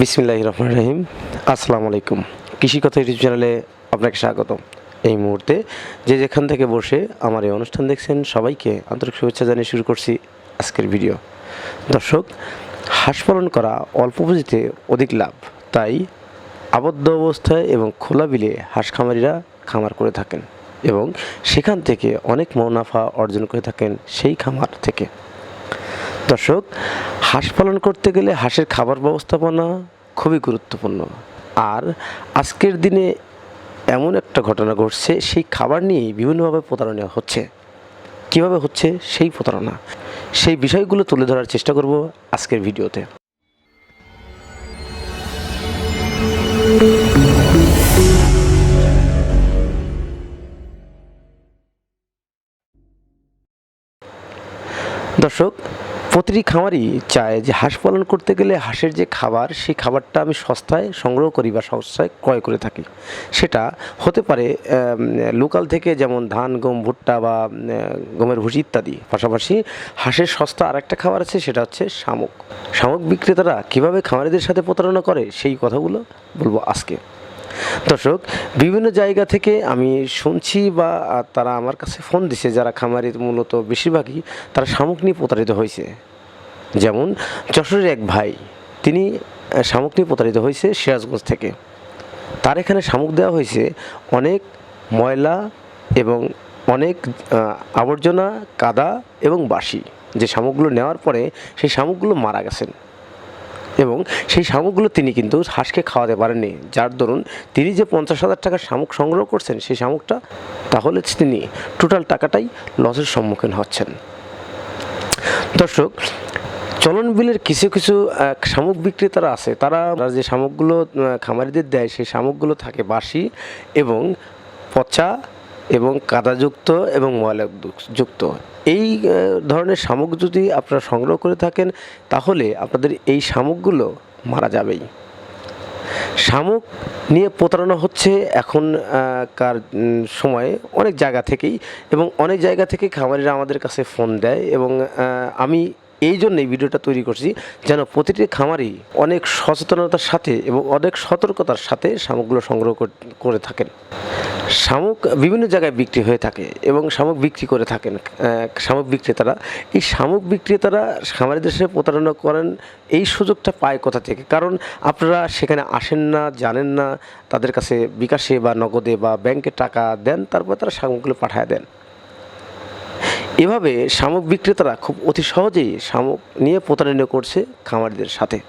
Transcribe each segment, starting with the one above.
বিসমিল্লাহ রহমান রহিম। আসসালামু আলাইকুম। কৃষি কথা ইউটিউব চ্যানেলে আপনাকে স্বাগত। এই মুহূর্তে যে যেখান থেকে বসে আমার এই অনুষ্ঠান দেখছেন, সবাইকে আন্তরিক শুভেচ্ছা জানিয়ে শুরু করছি আজকের ভিডিও। দর্শক, হাঁস পালন করা অল্প পুঁজিতে অধিক লাভ। তাই আবদ্ধ অবস্থায় এবং খোলা বিলে হাঁস খামারিরা খামার করে থাকেন এবং সেখান থেকে অনেক মুনাফা অর্জন করে থাকেন সেই খামার থেকে। দর্শক, হাঁস পালন করতে গেলে হাঁসের খাবার ব্যবস্থাপনা খুবই গুরুত্বপূর্ণ। আর আজকের দিনে এমন একটা ঘটনা ঘটছে, সেই খাবার নিয়েই বিভিন্নভাবে প্রতারণা হচ্ছে। কীভাবে হচ্ছে? সেই প্রতারণা। সেই বিষয়গুলো তুলে ধরার চেষ্টা করব আজকের ভিডিওতে। দর্শক প্রতিটি খামারই চায় যে হাঁস পালন করতে গেলে হাঁসের যে খাবার, সেই খাবারটা আমি সস্তায় সংগ্রহ করি বা সস্তায় ক্রয় করে থাকি। সেটা হতে পারে লোকাল থেকে যেমন ধান, গম, ভুট্টা বা গমের ভুসি ইত্যাদি। পাশাপাশি হাঁসের সস্তা আরেকটা খাবার আছে, সেটা হচ্ছে শামুক। শামুক বিক্রেতারা কীভাবে খামারিদের সাথে প্রতারণা করে, সেই কথাগুলো বলব আজকে। দর্শক, বিভিন্ন জায়গা থেকে আমি শুনছি বা তারা আমার কাছে ফোন দিছে যারা খামারি মূলত বেশিরভাগই তারা শামুক নিয়ে প্রতারিত হয়েছে। যেমন যশোরের এক ভাই, তিনি শামুক নিয়ে প্রতারিত হয়েছে সিরাজগঞ্জ থেকে। তার এখানে শামুক দেওয়া হয়েছে অনেক ময়লা এবং অনেক আবর্জনা, কাদা এবং বাসি যে শামুকগুলো নেওয়ার পরে সেই শামুকগুলো মারা গেছেন। এবং সেই শামুকগুলো তিনি কিন্তু হাঁসকে খাওয়াতে পারেননি। যার দরুন তিনি যে পঞ্চাশ হাজার টাকার শামুক সংগ্রহ করছেন সেই শামুকটা, তাহলে তিনি টোটাল টাকাটাই লসের সম্মুখীন হচ্ছেন। দর্শক, চলন বিলের কিছু কিছু শামুক বিক্রেতারা আছে। তারা যে শামুকগুলো খামারিদের দেয়, সেই শামুকগুলো থাকে বাসি এবং পচা এবং কাদাযুক্ত এবং ময়লা যুক্ত এই ধরনের শামুক যদি আপনারা সংগ্রহ করে থাকেন, তাহলে আপনাদের এই শামুকগুলো মারা যাবেই। শামুক নিয়ে প্রতারণা হচ্ছে এখন কার সময়ে অনেক জায়গা থেকেই এবং অনেক জায়গা থেকে খামারিরা আমাদের কাছে ফোন দেয় এবং আমি এই জন্যই ভিডিওটা তৈরি করছি যেন প্রতিটি খামারই অনেক সচেতনতার সাথে এবং অনেক সতর্কতার সাথে শামুকগুলো সংগ্রহ করে থাকেন। শামুক বিভিন্ন জায়গায় বিক্রি হয়ে থাকে এবং শামুক বিক্রি করে থাকেন। শামুক বিক্রেতারা। এই শামুক বিক্রেতারা খামারিদের সাথে প্রতারণা করেন, এই সুযোগটা পায় কোথা থেকে? কারণ আপনারা সেখানে আসেন না, জানেন না, তাদের কাছে বিকাশে বা নগদে বা ব্যাংকে টাকা দেন, তারপর তারা শামুকগুলো পাঠায় দেন। এভাবে শামুক বিক্রেতারা খুব অতি সহজেই শামুক নিয়ে প্রতারণা করছে খামারিদের সাথে।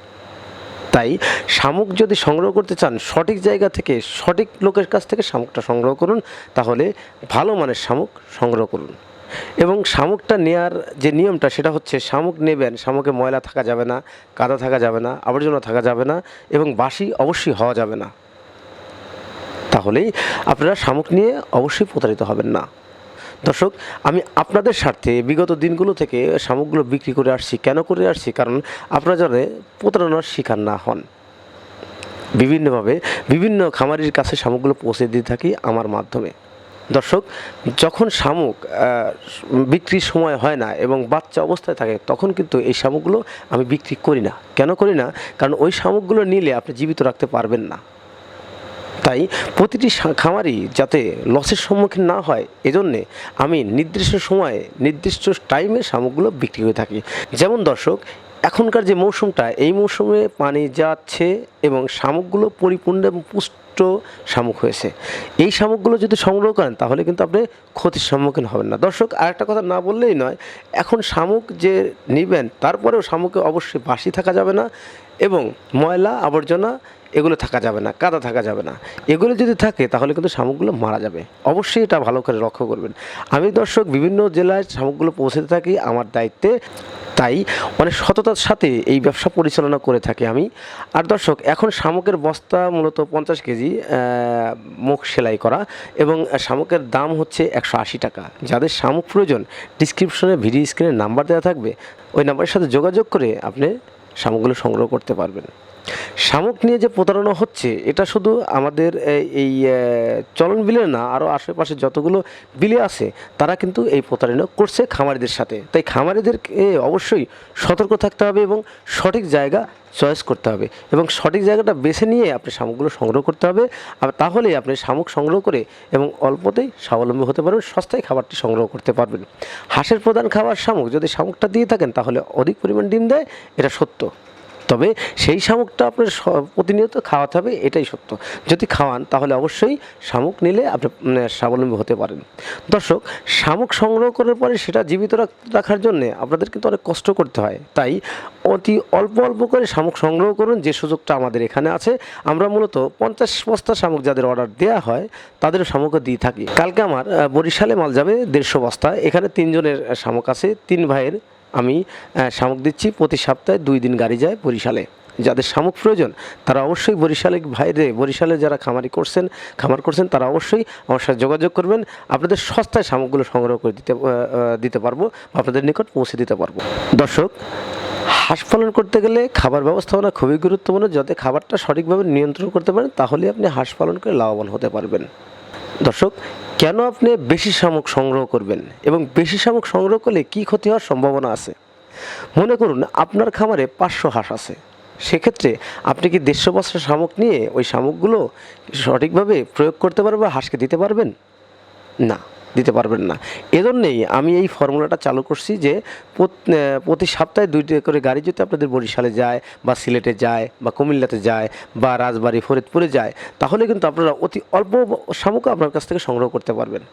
তাই শামুক যদি সংগ্রহ করতে চান, সঠিক জায়গা থেকে সঠিক লোকের কাছ থেকে শামুকটা সংগ্রহ করুন, তাহলে ভালো মানের শামুক সংগ্রহ করুন। এবং শামুকটা নেয়ার যে নিয়মটা, সেটা হচ্ছে শামুক নেবেন, শামুকে ময়লা থাকা যাবে না, কাদা থাকা যাবে না, আবর্জনা থাকা যাবে না, এবং বাসি অবশ্যই হওয়া যাবে না। তাহলেই আপনারা শামুক নিয়ে অবশ্যই প্রতারিত হবেন না। দর্শক, আমি আপনাদের স্বার্থে বিগত দিনগুলো থেকে শামুকগুলো বিক্রি করে আসছি। কেন করে আসছি? কারণ আপনারা যেন প্রতারণার শিকার না হন। বিভিন্নভাবে বিভিন্ন খামারির কাছে শামুকগুলো পৌঁছে দিয়ে থাকি আমার মাধ্যমে। দর্শক, যখন শামুক বিক্রির সময় হয় না এবং বাচ্চা অবস্থায় থাকে, তখন কিন্তু এই শামুকগুলো আমি বিক্রি করি না। কেন করি না? কারণ ওই শামুকগুলো নিলে আপনি জীবিত রাখতে পারবেন না। তাই প্রতিটি খামারই যাতে লসের সম্মুখীন না হয়, এজন্যে আমি নির্দিষ্ট সময়ে নির্দিষ্ট টাইমে সামগ্রীগুলো বিক্রি করে থাকি। যেমন দর্শক, এখনকার যে মৌসুমটা, এই মৌসুমে পানি যাচ্ছে এবং শামুকগুলো পরিপূর্ণ এবং পুষ্ট শামুক হয়েছে। এই শামুকগুলো যদি সংগ্রহ করেন, তাহলে কিন্তু আপনি ক্ষতির সম্মুখীন হবেন না। দর্শক, আরেকটা কথা না বললেই নয়, এখন শামুক যে নেবেন, তারপরেও শামুকে অবশ্যই বাসি থাকা যাবে না এবং ময়লা, আবর্জনা, এগুলো থাকা যাবে না, কাদা থাকা যাবে না। এগুলো যদি থাকে, তাহলে কিন্তু শামুকগুলো মারা যাবে। অবশ্যই এটা ভালো করে লক্ষ্য করবেন। আমি দর্শক, বিভিন্ন জেলায় শামুকগুলো পৌঁছতে থাকি আমার দায়িত্বে। তাই অনেক সততার সাথে এই ব্যবসা পরিচালনা করে থাকি আমি। আর দর্শক, এখন শামুকের বস্তা মূলত পঞ্চাশ কেজি আহ, মুখ সেলাই করা এবং শামুকের দাম হচ্ছে একশো আশি টাকা। যাদের শামুক প্রয়োজন ডিসক্রিপশনে ভিডিও স্ক্রিনের নাম্বার দেওয়া থাকবে। ওই নাম্বারের সাথে যোগাযোগ করে আপনি শামুকগুলো সংগ্রহ করতে পারবেন। শামুক নিয়ে যে প্রতারণা হচ্ছে, এটা শুধু আমাদের এই- চলন বিলে না আরও আশেপাশে যতগুলো বিলে আছে, তারা কিন্তু এই প্রতারণা করছে খামারিদের সাথে। তাই খামারিদেরকে অবশ্যই সতর্ক থাকতে হবে এবং সঠিক জায়গা চয়েস করতে হবে। এবং সঠিক জায়গাটা বেছে নিয়ে আপনি শামুকগুলো সংগ্রহ করতে হবে। আর তাহলেই আপনি শামুক সংগ্রহ করে এবং অল্পতেই স্বাবলম্বী হতে পারবেন, সস্তায় খাবারটি সংগ্রহ করতে পারবেন। হাঁসের প্রধান খাবার শামুক। যদি শামুকটা দিয়ে থাকেন, তাহলে অধিক পরিমাণ ডিম দেয়, এটা সত্য। তবে সেই শামুকটা আপনার প্রতিনিয়ত খাওয়াতে হবে, এটাই সত্য। যদি খাওয়ান, তাহলে অবশ্যই শামুক নিলে আপনি স্বাবলম্বী হতে পারেন। দর্শক, শামুক সংগ্রহ করার পরে সেটা জীবিত রাখার জন্যে আপনাদের কিন্তু অনেক কষ্ট করতে হয়। তাই অতি অল্প অল্প করে শামুক সংগ্রহ করুন, যে সুযোগটা আমাদের এখানে আছে। আমরা মূলত পঞ্চাশ বস্তা শামুক যাদের অর্ডার দেওয়া হয় তাদের শামুকও দিয়ে থাকি। কালকে আমার বরিশালে মাল যাবে দেড়শো বস্তা। এখানে তিনজনের শামুক আছে, তিন ভাইয়ের আমি শামুক দিচ্ছি। প্রতি সপ্তাহে দুই দিন গাড়ি যায় বরিশালে। যাদের শামুক প্রয়োজন, তারা অবশ্যই বরিশালে ভাইরে বরিশালে যারা খামারি করছেন, খামার করছেন, তারা অবশ্যই আমার সাথে যোগাযোগ করবেন। আপনাদের সস্তায় শামুকগুলো সংগ্রহ করে দিতে দিতে পারব আপনাদের নিকট পৌঁছে দিতে পারব। দর্শক, হাঁস পালন করতে গেলে খাবার ব্যবস্থাপনা খুবই গুরুত্বপূর্ণ। যাতে খাবারটা সঠিকভাবে নিয়ন্ত্রণ করতে পারেন তাহলে আপনি হাঁস পালন করে লাভবান হতে পারবেন। দর্শক, কেন আপনি বেশি শামুক সংগ্রহ করবেন এবং বেশি শামুক সংগ্রহ করলে কি ক্ষতি হওয়ার সম্ভাবনা আছে? মনে করুন, আপনার খামারে পাঁচশো হাঁস আছে। সেক্ষেত্রে আপনি কি দেড়শো পাঁচশো শামুক নিয়ে ওই শামুকগুলো সঠিকভাবে প্রয়োগ করতে পারবেন বা হাঁসকে দিতে পারবেন? না। দিতে পারবেন না। এজন্যেই আমি এই ফর্মুলাটা চালু করছি যে প্রতি সপ্তাহে দুইটা করে গাড়ি যদি আপনাদের বরিশালে যায় বা সিলেটে যায় বা কুমিল্লাতে যায় বা রাজবাড়ি, ফরিদপুরে যায়, তাহলে কিন্তু আপনারা অতি অল্প শামুক আপনার কাছ থেকে সংগ্রহ করতে পারবেন।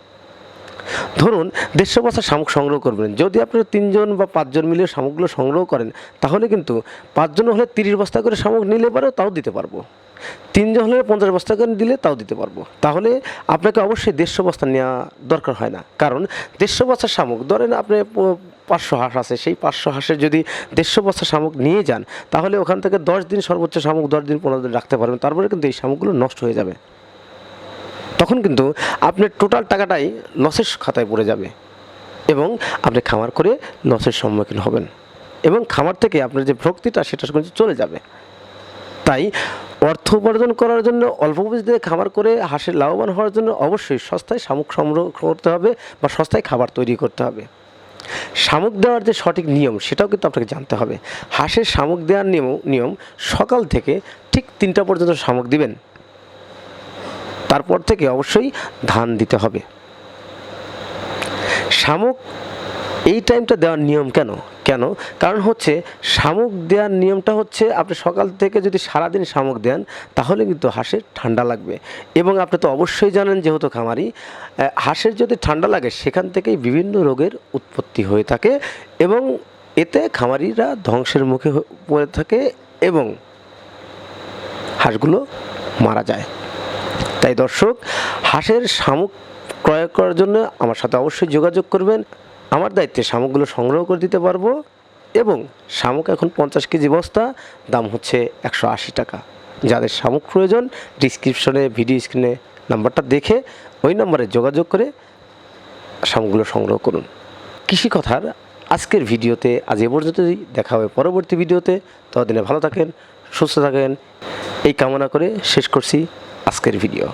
ধরুন দেড়শো বছর শামুক সংগ্রহ করবেন। যদি আপনারা তিনজন বা পাঁচজন মিলে শামুকগুলো সংগ্রহ করেন, তাহলে কিন্তু পাঁচজন হলে তিরিশ বস্তা করে শামুক নিলে পারে তাও দিতে পারব। তিনজন হলে পঞ্চাশ বস্তা করে দিলে তাও দিতে পারব। তাহলে আপনাকে অবশ্যই দেড়শো বস্তা নেওয়া দরকার হয় না। কারণ দেড়শো বস্তা শামুক, ধরেন আপনি পাঁচশো হাঁস আছে, সেই পাঁচশো হাঁসের যদি দেড়শো বস্তা শামুক নিয়ে যান, তাহলে ওখান থেকে দশ দিন সর্বোচ্চ শামুক, দশ দিন, পনেরো দিন রাখতে পারবেন। তারপরে কিন্তু এই শামুকগুলো নষ্ট হয়ে যাবে। তখন কিন্তু আপনার টোটাল টাকাটাই লসের খাতায় পড়ে যাবে এবং আপনি খামার করে লসের সম্মুখীন হবেন এবং খামার থেকে আপনার যে ভক্তিটা, সেটা কিন্তু চলে যাবে। তাই অর্থ উপার্জন করার জন্য অল্প পুঁজিতে খামার করে হাঁসের লাভবান হওয়ার জন্য অবশ্যই সস্তায় শামুক সংগ্রহ করতে হবে বা সস্তায় খাবার তৈরি করতে হবে। শামুক দেওয়ার যে সঠিক নিয়ম, সেটাও কিন্তু আপনাকে জানতে হবে। হাঁসের শামুক দেওয়ার নিয়ম নিয়ম, সকাল থেকে ঠিক তিনটা পর্যন্ত শামুক দিবেন। তারপর থেকে অবশ্যই ধান দিতে হবে। শামুক এই টাইমটা দেওয়ার নিয়ম কেন? কেন? কারণ হচ্ছে শামুক দেওয়ার নিয়মটা হচ্ছে আপনি সকাল থেকে যদি সারাদিন শামুক দেন, তাহলে কিন্তু হাঁসের ঠান্ডা লাগবে। এবং আপনি তো অবশ্যই জানেন যেহেতু খামারি হাঁসের যদি ঠান্ডা লাগে, সেখান থেকেই বিভিন্ন রোগের উৎপত্তি হয়ে থাকে এবং এতে খামারিরা ধ্বংসের মুখে পড়ে থাকে এবং হাঁসগুলো মারা যায়। তাই দর্শক, হাঁসের শামুক ক্রয় করার জন্য আমার সাথে অবশ্যই যোগাযোগ করবেন। আমার দায়িত্বে শামুকগুলো সংগ্রহ করে দিতে পারব এবং শামুক এখন পঞ্চাশ কেজি বস্তা, দাম হচ্ছে একশো আশি টাকা। যাদের শামুক প্রয়োজন ডিসক্রিপশনে ভিডিও স্ক্রিনে নাম্বারটা দেখে ওই নম্বরে যোগাযোগ করে শামুকগুলো সংগ্রহ করুন। কৃষি কথার আজকের ভিডিওতে আজ এ পর্যন্তই। দেখা হবে পরবর্তী ভিডিওতে। ততদিনে ভালো থাকেন, সুস্থ থাকেন। এই কামনা করে শেষ করছি আজকের ভিডিও।